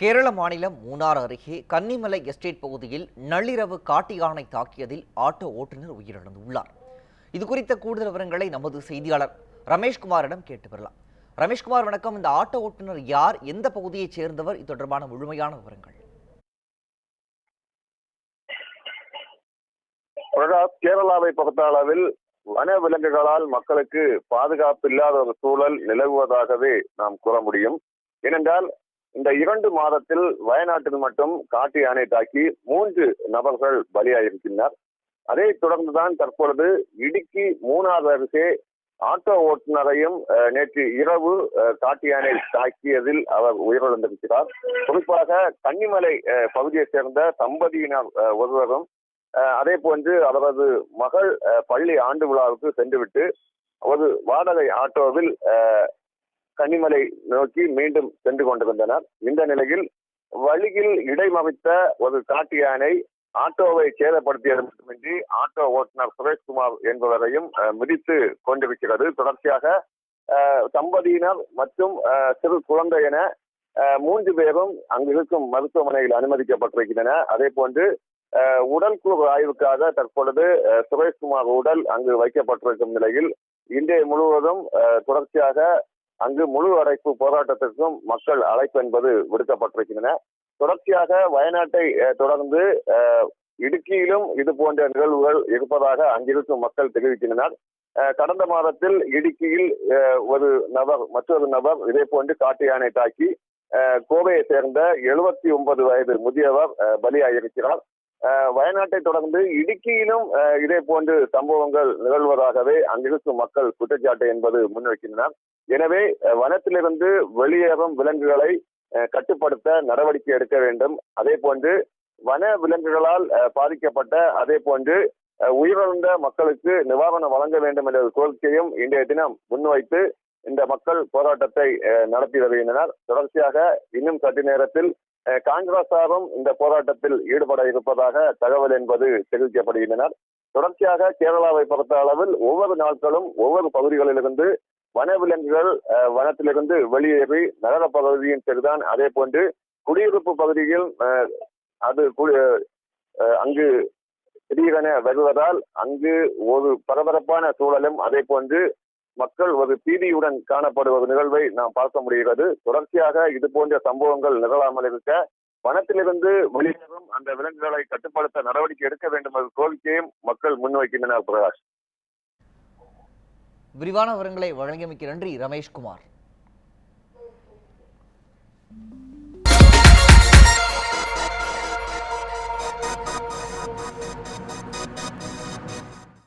கேரள மாநிலம் மூணார் அருகே கன்னிமலை எஸ்டேட் பகுதியில் நள்ளிரவு காட்டு யானை தாக்கியதில் ஆட்டோ ஓட்டுநர் உயிரிழந்துள்ளார். இது குறித்த கூடுதல் விவரங்களை நமது செய்தியாளர் ரமேஷ்குமாரிடம் கேட்டு பெறலாம் ரமேஷ்குமார் வணக்கம். இந்த ஆட்டோ ஓட்டுநர் யார்? எந்த பகுதியைச் சேர்ந்தவர்? இது தொடர்பான முழுமையான விவரங்கள். பிரகாஷ் கேரளாவை பொறுத்த அளவில் வன விலங்குகளால் மக்களுக்கு பாதுகாப்பு இல்லாத ஒரு சூழல் நிலவுவதாகவே நாம் கூற முடியும். ஏனென்றால் இந்த இரண்டு மாதத்தில் வயநாட்டில் மட்டும் காட்டு யானை தாக்கி மூன்று நபர்கள் பலியாயிருக்கின்றனர் அதை தொடர்ந்துதான் தற்பொழுது இடுக்கி மூணாவது அருகே ஆட்டோ ஓட்டுநரையும் அஹ், நேற்று இரவு அஹ், காட்டு யானை தாக்கியதில் அவர் உயிரிழந்திருக்கிறார். குறிப்பாக கன்னிமலை பகுதியைச் சேர்ந்த தம்பதியினர் ஒருவரும் அதே போன்று அவரது மகள் அஹ், பள்ளி ஆண்டு விழாவுக்கு சென்றுவிட்டு ஒரு வாடகை ஆட்டோவில் அஹ், கன்னிமலை நோக்கி மீண்டும் சென்று கொண்டிருந்தனர். இந்த நிலையில் வழியில் இடைமறித்த ஒரு காட்டு யானை ஆட்டோவை சேதப்படுத்தியது மட்டுமின்றி ஆட்டோ ஓட்டுநர் சுரேஷ்குமார் என்பவரையும் மிதித்து கொண்டிருக்கிறது தொடர்ச்சியாக தம்பதியினர் மற்றும் அஹ், சிறு குழந்தை என அஹ், மூன்று பேரும் அங்கு இருக்கும் மருத்துவமனையில் அனுமதிக்கப்பட்டிருக்கின்றன அதே போன்று அஹ் உடல் ஆய்வுக்காக தற்பொழுது சுரேஷ்குமார் உடல் அங்கு வைக்கப்பட்டிருக்கும் நிலையில் இன்றைய முழுவதும் அஹ், தொடர்ச்சியாக அங்கு முழு அடைப்பு போராட்டத்திற்கும் மக்கள் அழைப்பு என்பது விடுக்கப்பட்டிருக்கின்றன. தொடர்ச்சியாக வயநாட்டை தொடர்ந்து இடுக்கியிலும் இது போன்ற நிகழ்வுகள் இருப்பதாக அங்கிருக்கும் மக்கள் தெரிவிக்கின்றனர். அஹ், கடந்த மாதத்தில் இடுக்கியில் அஹ், ஒரு நபர் மற்றொரு நபர் இதே போன்று காட்டு யானை தாக்கி அஹ், கோவையை சேர்ந்த எழுபத்தி ஒன்பது வயது முதியவர் பலியாகியிருக்கிறார் வயநாட்டை தொடர்ந்து இடுக்கியிலும் இதே போன்று சம்பவங்கள் நிகழ்வதாகவே அங்கிருக்கும் மக்கள் குற்றச்சாட்டு என்பது முன்வைக்கின்றனர். எனவே வனத்திலிருந்து வெளியேறும் விலங்குகளை கட்டுப்படுத்த நடவடிக்கை எடுக்க வேண்டும். அதே போன்று வன விலங்குகளால் அஹ், பாதிக்கப்பட்ட அதே போன்று அஹ், உயிரிழந்த மக்களுக்கு நிவாரணம் வழங்க வேண்டும் என்ற கோரிக்கையும் இன்றைய தினம் முன்வைத்து இந்த மக்கள் போராட்டத்தை நடத்தி வருகின்றனர். தொடர்ச்சியாக இன்னும் சற்று நேரத்தில் காங்கிரஸ் சாரும் இந்த போராட்டத்தில் ஈடுபட இருப்பதாக தகவல் என்பது தெரிவிக்கப்படுகின்றனர். தொடர்ச்சியாக கேரளாவை பொறுத்த அளவில் ஒவ்வொரு நாட்களும் ஒவ்வொரு பகுதிகளிலிருந்து வனவிலங்குகள் வனத்திலிருந்து வெளியேறி நகர பகுதியும் சரிதான். அதே போன்று குடியிருப்பு பகுதியில் அது அங்கு திடீரென வருவதால் அங்கு ஒரு பரபரப்பான சூழலும் அதே போன்று மக்கள் ஒரு பீதியுடன் காணப்படுவது நிகழ்வை நாம் பார்க்க முடிகிறது. தொடர்ச்சியாக இது போன்ற சம்பவங்கள் நிகழாமல் இருக்க வனத்திலிருந்து வெளியேறும் அந்த விலங்குகளை கட்டுப்படுத்த நடவடிக்கை எடுக்க வேண்டும் என்ற கோரிக்கையும் மக்கள் முன்வைக்கின்றனர் பிரகாஷ். விரிவான விவரங்களை வழங்கியமைக்கு நன்றி ரமேஷ்குமார்.